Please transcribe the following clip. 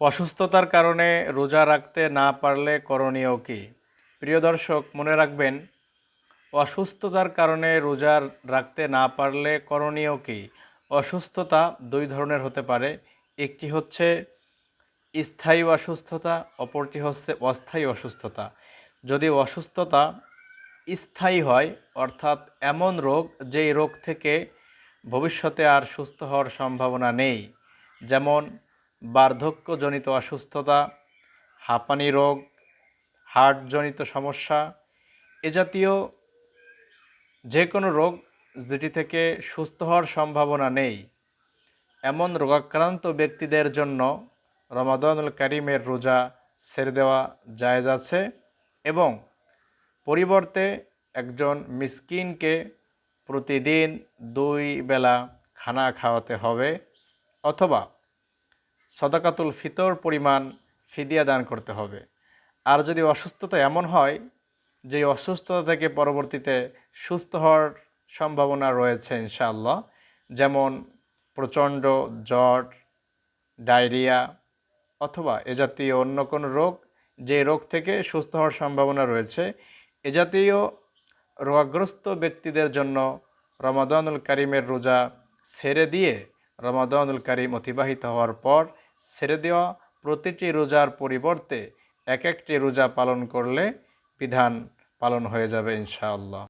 অসুস্থতার কারণে রোজা রাখতে না পারলে করণীয় কী? প্রিয় দর্শক, মনে রাখবেন, অসুস্থতার কারণে রোজা রাখতে না পারলে করণীয় কী? অসুস্থতা দুই ধরনের হতে পারে। একটি হচ্ছে স্থায়ী অসুস্থতা, অপরটি হচ্ছে অস্থায়ী অসুস্থতা। যদি অসুস্থতা স্থায়ী হয়, অর্থাৎ এমন রোগ যেই রোগ থেকে ভবিষ্যতে আর সুস্থ হওয়ার সম্ভাবনা নেই, যেমন বার্ধক্যজনিত অসুস্থতা, হাঁপানি রোগ, হার্টজনিত সমস্যা, এ জাতীয় যে কোনো রোগ যেটি থেকে সুস্থ হওয়ার সম্ভাবনা নেই। এমন রোগাক্রান্ত ব্যক্তিদের জন্য রমাদানুল করিমের রোজা ছেড়ে দেওয়া জায়েজ আছে এবং পরিবর্তে একজন মিসকিনকে প্রতিদিন দুই বেলা খানা খাওয়াতে হবে অথবা সদাকাতুল ফিতর পরিমাণ ফিদিয়া দান করতে হবে। আর যদি অসুস্থতা এমন হয়, যে অসুস্থতা থেকে পরবর্তীতে সুস্থ হওয়ার সম্ভাবনা রয়েছে ইনশাআল্লাহ, যেমন প্রচণ্ড জ্বর, ডায়রিয়া অথবা এ জাতীয় অন্য কোনো রোগ, যে রোগ থেকে সুস্থ হওয়ার সম্ভাবনা রয়েছে, এ জাতীয় রোগগ্রস্ত ব্যক্তিদের জন্য রমাদানুল করিমের রোজা ছেড়ে দিয়ে রমাদানুল করিম অতিবাহিত হওয়ার পর ছেড়ে দেওয়া প্রতিটি রোজার পরিবর্তে এক একটি রোজা পালন করলে বিধান পালন হয়ে যাবে ইনশাআল্লাহ।